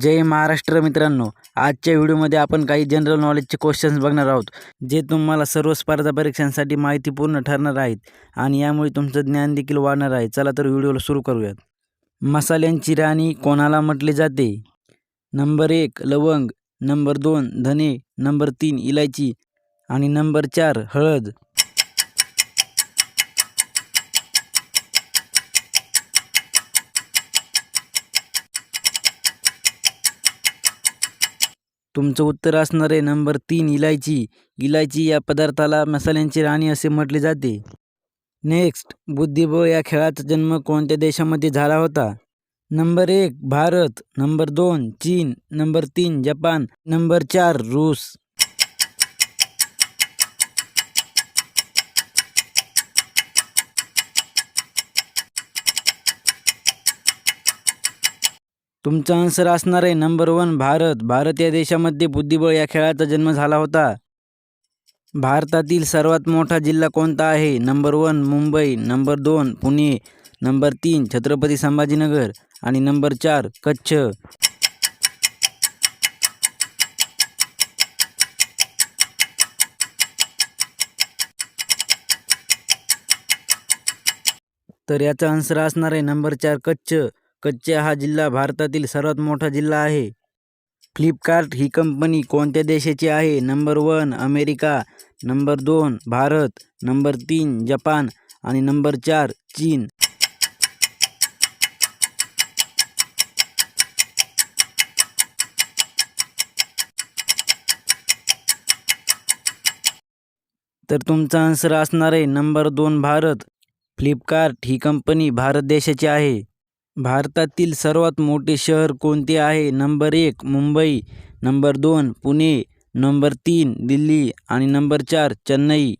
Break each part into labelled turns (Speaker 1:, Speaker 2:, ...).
Speaker 1: जय महाराष्ट्र मित्रांनो. आजच्या व्हिडिओमध्ये आपण काही जनरल नॉलेजचे क्वेश्चन्स बघणार आहोत जे तुम्हाला सर्व स्पर्धा परीक्षांसाठी माहितीपूर्ण ठरणार आहेत आणि यामुळे तुमचं ज्ञान देखील वाढणार आहे. चला तर व्हिडिओला सुरू करूयात. मसाल्यांची राणी कोणाला म्हटले जाते? नंबर एक लवंग. नंबर दोन धने. नंबर तीन इलायची. आणि नंबर चार हळद. तुमचं उत्तर असणार आहे नंबर तीन इलायची. इलायची या पदार्थाला मसाल्यांची राणी असे म्हटले जाते. नेक्स्ट बुद्धिबळ या खेळाचा जन्म कोणत्या देशामध्ये झाला होता? नंबर एक भारत. नंबर दोन चीन. नंबर तीन जपान. नंबर चार रूस. तुमचा आन्सर असणार आहे नंबर वन भारत. भारत या देशामध्ये बुद्धिबळ या खेळाचा जन्म झाला होता. भारतातील सर्वात मोठा जिल्हा कोणता आहे? नंबर वन मुंबई नंबर दोन पुणे नंबर तीन छत्रपती संभाजीनगर आणि नंबर चार कच्छ. तर याचा आन्सर असणार आहे नंबर चार कच्छ. कच्छ हा जिल्हा भारतातील सर्वात मोठा जिल्हा आहे. फ्लिपकार्ट ही कंपनी कोणत्या देशाची आहे? नंबर वन अमेरिका नंबर दोन भारत नंबर तीन जपान आणि नंबर चार चीन. तर तुमचा आन्सर असणार आहे नंबर दोन भारत. फ्लिपकार्ट ही कंपनी भारत देशाची आहे. भारतातील सर्वात मोठे शहर कोणते आहे? नंबर एक मुंबई. नंबर दोन पुणे. नंबर तीन दिल्ली. आणि नंबर चार चेन्नई.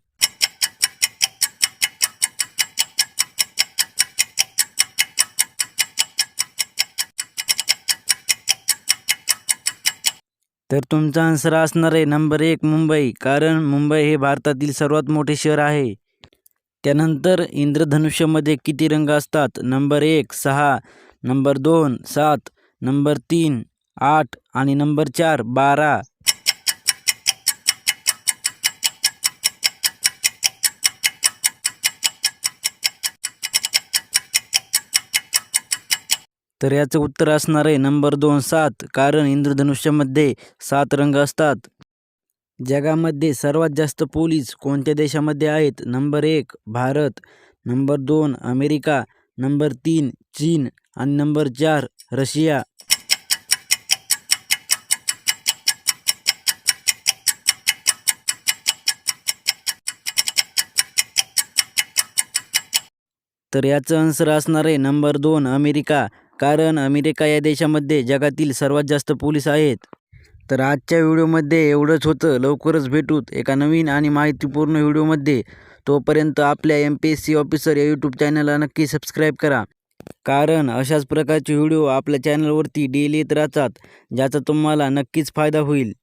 Speaker 1: तर तुमचा आन्सर असणार आहे नंबर एक मुंबई. कारण मुंबई हे भारतातील सर्वात मोठे शहर आहे. त्यानंतर इंद्रधनुष्यामध्ये किती रंग असतात? नंबर एक सहा नंबर दोन सात नंबर तीन आठ आणि नंबर चार बारा. तर याचं उत्तर असणार आहे नंबर दोन सात कारण इंद्रधनुष्यामध्ये सात रंग असतात. जगामध्ये सर्वात जास्त पोलीस कोणत्या देशामध्ये आहेत? नंबर एक भारत. नंबर दोन अमेरिका. नंबर तीन चीन. आणि नंबर चार रशिया. तर याचं आन्सर असणार आहे नंबर दोन अमेरिका. कारण अमेरिका या देशामध्ये जगातील सर्वात जास्त पोलीस आहेत. तर आजच्या व्हिडिओमध्ये एवढंच होतं. लवकरच भेटूत एका नवीन आणि माहितीपूर्ण व्हिडिओमध्ये. तोपर्यंत आपल्या M P S C officer या यूट्यूब चॅनलला नक्की सबस्क्राईब करा. कारण अशाच प्रकारचे व्हिडिओ आपल्या चॅनलवरती डेली येत राहतात ज्याचा तुम्हाला नक्कीच फायदा होईल.